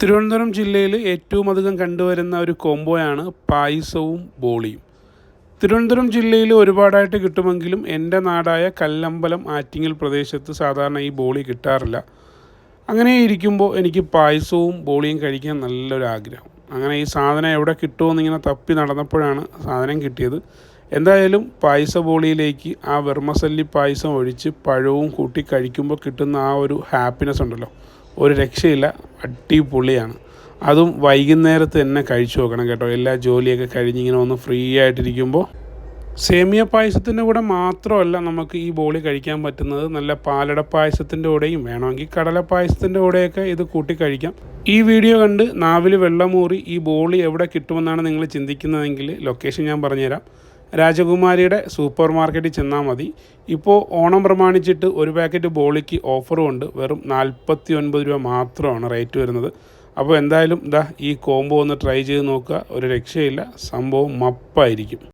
തിരുവനന്തപുരം ജില്ലയിൽ ഏറ്റവും അധികം കണ്ടുവരുന്ന ഒരു കോംബോയാണ് പായസവും ബോളിയും. തിരുവനന്തപുരം ജില്ലയിൽ ഒരുപാടായിട്ട് കിട്ടുമെങ്കിലും എന്റെ നാടായ കല്ലമ്പലം ആറ്റിങ്ങൽ പ്രദേശത്ത് സാധാരണ ഈ ബോളി കിട്ടാറില്ല. അങ്ങനെ ഇരിക്കുമ്പോൾ എനിക്ക് പായസവും ബോളിയും കഴിക്കാൻ നല്ലൊരാഗ്രഹം. അങ്ങനെ ഈ സാധനം എവിടെ കിട്ടുമെന്ന് ഇങ്ങനെ തപ്പി നടന്നപ്പോഴാണ് സാധനം കിട്ടിയത്. എന്തായാലും പായസ ബോളിയിലേക്ക് ആ വെർമസല്ലി പായസം ഒഴിച്ച് പഴവും കൂട്ടി കഴിക്കുമ്പോൾ കിട്ടുന്ന ആ ഒരു ഹാപ്പിനെസ് ഉണ്ടല്ലോ. ഒരു രക്ഷയില്ല. അടിപൊളിയാണ്. അതും വൈകുന്നേരത്ത് തന്നെ കഴിച്ചു നോക്കണം കേട്ടോ. എല്ലാ ജോലിയൊക്കെ കഴിഞ്ഞിങ്ങനെ ഒന്ന് ഫ്രീ ആയിട്ടിരിക്കുമ്പോൾ സേമിയ പായസത്തിന്റെ കൂടെ മാത്രമല്ല നമുക്ക് ഈ ബോളി കഴിക്കാൻ പറ്റുന്നത്. നല്ല പാലട പായസത്തിന്റെ കൂടെയും വേണമെങ്കിൽ കടല പായസത്തിന്റെ കൂടെയൊക്കെ ഇത് കൂട്ടി കഴിക്കാം. ഈ വീഡിയോ കണ്ട് നാവിൽ വെള്ളമൂറി ഈ ബോളി എവിടെ കിട്ടുമെന്നാണ് നിങ്ങൾ ചിന്തിക്കുന്നതെങ്കിൽ ലൊക്കേഷൻ ഞാൻ പറഞ്ഞുതരാം. രാജകുമാരിയുടെ സൂപ്പർ മാർക്കറ്റിൽ ചെന്നാൽ മതി. ഇപ്പോൾ ഓണം പ്രമാണിച്ചിട്ട് ഒരു പാക്കറ്റ് ബോളിക്ക് ഓഫറും ഉണ്ട്. വെറും നാൽപ്പത്തി ഒൻപത് രൂപ മാത്രമാണ് റേറ്റ് വരുന്നത്. അപ്പോൾ എന്തായാലും ഇതാ ഈ കോംബോ ഒന്ന് ട്രൈ ചെയ്ത് നോക്കുക. ഒരു രക്ഷയില്ല. സംഭവം മപ്പായിരിക്കും.